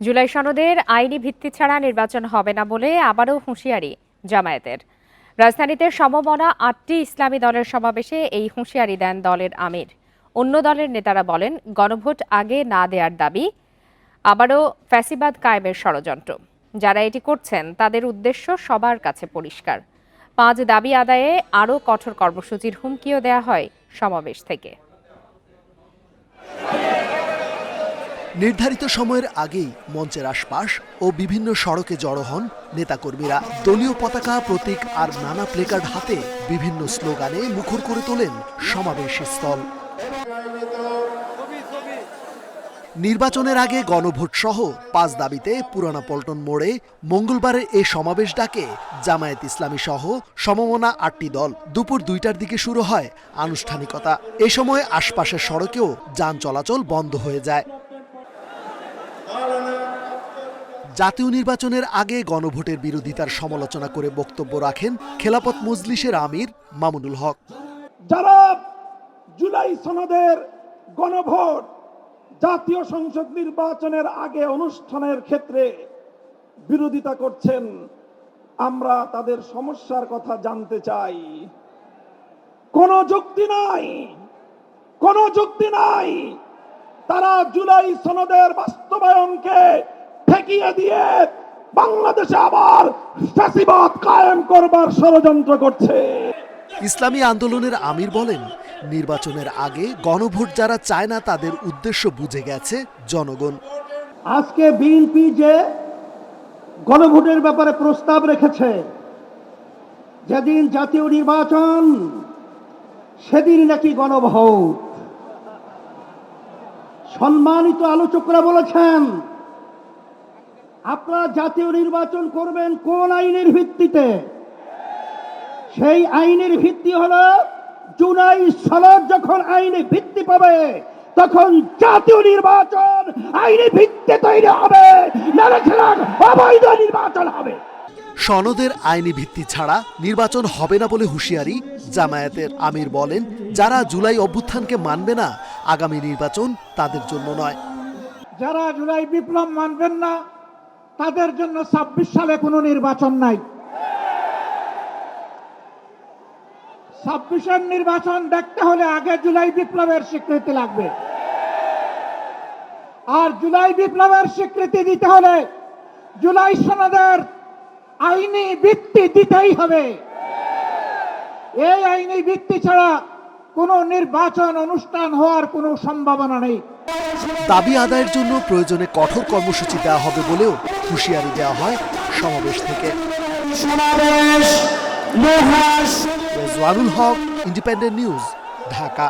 জুলাই সনদের আইনি ভিত্তি ছাড়া নির্বাচন হবে না বলে আবারও হুঁশিয়ারি জামায়াতের। রাজধানীতে সমমনা আটটি ইসলামী দলের সমাবেশে এই হুঁশিয়ারি দেন দলের আমির। অন্য দলের নেতারা বলেন, গণভোট আগে না দেওয়ার দাবি। আবারও ফ্যাসিবাদ কায়েমের ষড়যন্ত্র। যারা এটি করছেন, তাদের উদ্দেশ্য সবার কাছে পরিষ্কার। পাঁচ দাবি আদায়ে আরও কঠোর কর্মসূচির হুমকিও দেয়া হয় সমাবেশ থেকে। নির্ধারিত সময়ের আগেই মঞ্চের আশপাশ ও বিভিন্ন সড়কে জড়ো হন নেতাকর্মীরা। দলীয় পতাকা, প্রতীক আর নানা প্লেকার্ড হাতে বিভিন্ন স্লোগানে মুখর করে তোলেন সমাবেশ স্থল। নির্বাচনের আগে গণভোট সহ পাঁচ দাবিতে পুরানা পল্টন মোড়ে মঙ্গলবারের এই সমাবেশ ডাকে জামায়াত ইসলামী সহ সমমনা আটটি দল। দুপুর দুইটার দিকে শুরু হয় আনুষ্ঠানিকতা। এ সময় আশপাশের সড়কেও যান চলাচল বন্ধ হয়ে যায়। জাতীয় নির্বাচনের আগে গণভোটের বিরোধিতার সমালোচনা করে বক্তব্য রাখেন খেলাপথ মজলিসের আমির মামুনুল হক। যারা জুলাই সনদের গণভোট জাতীয় সংসদ নির্বাচনের আগে অনুষ্ঠানের ক্ষেত্রে বিরোধিতা করছেন, আমরা তাদের সমস্যার কথা জানতে চাই। কোনো যুক্তি নাই, কোনো যুক্তি নাই, তারা জুলাই সনদের বাস্তবায়নকে ঠেকিয়ে দিয়ে বাংলাদেশে আবার ফ্যাসিবাদ কায়েম করবার ষড়যন্ত্র করছে। ইসলামী আন্দোলনের আমির বলেন নির্বাচনের আগে গণভোট যারা চায় না তাদের উদ্দেশ্য বুঝে গেছে জনগণ। আজকে বিএনপি যে গণভোটের ব্যাপারে প্রস্তাব রেখেছে যেদিন জাতীয় নির্বাচন সেদিন নাকি গণভোট। সম্মানিত আলোচকরা বলেছেন আপনারা জাতীয় নির্বাচন করবেন কোন আইনের ভিত্তিতে? সেই আইনের ভিত্তি হলো জুলাই সনদ যখন আইনে ভিত্তি পাবে তখন জাতীয় নির্বাচন আইনি ভিত্তি তৈরি হবে। অবৈধ নির্বাচন হবে। সনদের আইনি ভিত্তি ছাড়া নির্বাচন হবে না বলে হুঁশিয়ারি জামায়াতের আমির বলেন যারা জুলাই অভ্যুত্থানকে মানবে না আগামী নির্বাচন তাদের জন্য নয়। যারা জুলাই বিপ্লব মানবেন না তাদের জন্য ছাব্বিশ সালে কোনো নির্বাচন নাই। ছাব্বিশের নির্বাচন দেখতে হলে আগে জুলাই বিপ্লবের স্বীকৃতি লাগবে। আর জুলাই বিপ্লবের স্বীকৃতি দিতে হলে জুলাই সনদের আইনি ভিত্তি দিতেই হবে। এই আইনি ভিত্তি ছাড়া কোনো নির্বাচন অনুষ্ঠান হওয়ার কোনো সম্ভাবনা নেই। দাবি আদায়ের জন্য প্রয়োজনে কঠোর কর্মসূচি দেওয়া হবে বলেও হুঁশিয়ারি দেওয়া হয় সমাবেশ থেকে। Rezwanul Haque independent news Dhaka.